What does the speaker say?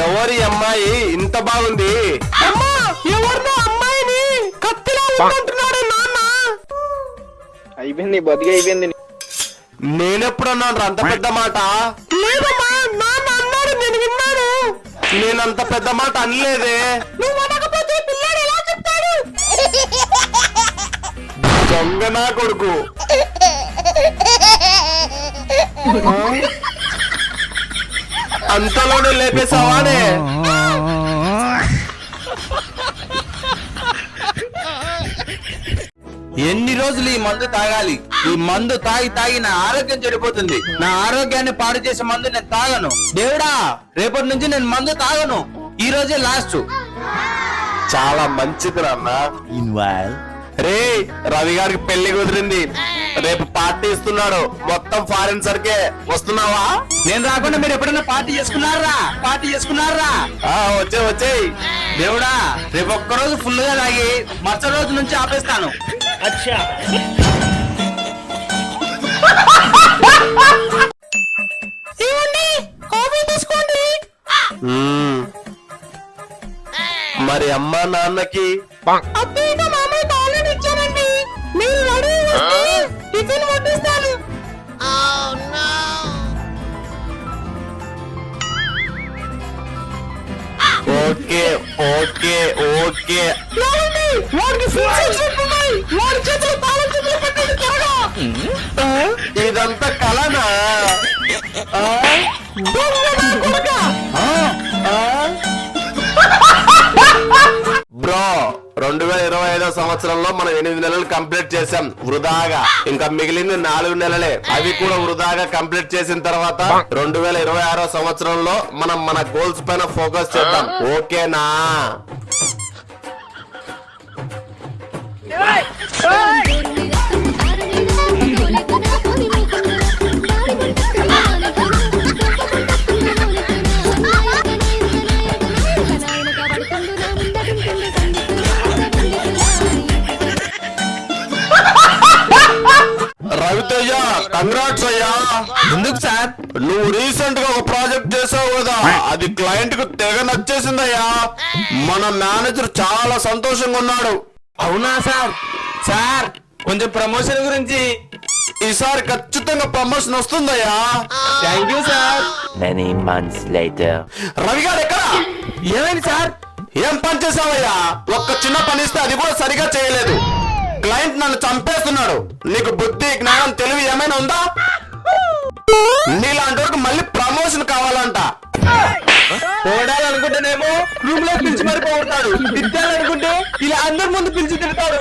ఎవరి అమ్మాయి ఇంత బాగుంది? అమ్మా ఎవరినో అమ్మాయిని కత్తిలా ఉందంటున్నాడు నాన్న. అయిపోయింది బతికి అయిపోయింది. నేనెప్పుడన్నాను అంత పెద్ద మాట? లేదమ్మా నాన్న అన్నాడు నేను విన్నాను. నేనంత పెద్ద మాట అనలేదే. నువ్వు అనకపోతే పిల్లాడు ఎలా చెప్తాడు? దొంగ నా కొడుకు అంతలోనే లేపేశావానే ఎన్ని రోజులు ఈ మందు తాగాలి? ఈ మందు తాగి తాగి నా ఆరోగ్యం చెడిపోతుంది. నా ఆరోగ్యాన్ని పాడు చేసే మందు నేను తాగను. దేవుడా రేపటి నుంచి నేను మందు తాగను. ఈ రోజే లాస్ట్. చాలా మంచిది నాన్న రే రవి గారికి పెళ్ళి కుదిరింది. రేపు పార్టీ ఇస్తున్నాడు. మొత్తం ఫారెన్ సర్కే. వస్తున్నావా? నేను రాకుండా మీరు ఎప్పుడైనా పార్టీ చేసుకున్నారా? పార్టీ చేసుకున్నారా? ఆ వచ్చే వచ్చేయ్ దేవుడా రేపు ఒక్కరోజు ఫుల్గా తాగి మరుసటి రోజు నుంచి ఆపేస్తాను. మరి అమ్మా నాన్నకి టిఫిన్ వడ్డిస్తాను. Okay okay okay. లేవండి వాడికి వాడి చేతులు తాళం చేతులు పెట్టండి త్వరగా. ఇదంతా కలనా? రెండు వేల ఇరవై ఐదో సంవత్సరంలో మనం ఎనిమిది నెలలు కంప్లీట్ చేసాం వృధాగా. ఇంకా మిగిలింది నాలుగు నెలలే. అవి కూడా వృధాగా కంప్లీట్ చేసిన తర్వాత రెండు వేల ఇరవై ఆరో సంవత్సరంలో మనం మన గోల్స్ పైన ఫోకస్ చేద్దాం. ఓకేనా రవితేజ కంగ్రాట్స్ అయ్యా ఎందుకు సార్? నువ్వు రీసెంట్గా ఒక ప్రాజెక్ట్ చేసావు కదా అది క్లయింట్కు తెగ నచ్చేసిందయ్యా మన మేనేజర్ చాలా సంతోషంగా ఉన్నాడు. అవునా సార్? సార్ కొంచెం ప్రమోషన్ గురించి ఈసారి ఖచ్చితంగా promotion వస్తుందయ్యా thank you sir Many months later. Ravi garu ఎక్కడ? ఏమైంది సార్? ఏం పని చేసావయ్యా? ఒక్క చిన్న పని ఇస్తే అది కూడా సరిగా చేయలేదు. క్లయింట్ నన్ను చంపేస్తున్నాడు. నీకు బుద్ధి జ్ఞానం తెలివి ఏమైనా ఉందా? నీలాంటి వరకు మళ్ళీ ప్రమోషన్ కావాలంట. పోడాలనుకుంటేనేమో రూమ్లో పిలిచి మరి పోగొడతాడు. తిట్టాలనుకుంటే ఇలా అందరి ముందు పిలిచి తిడతాడు.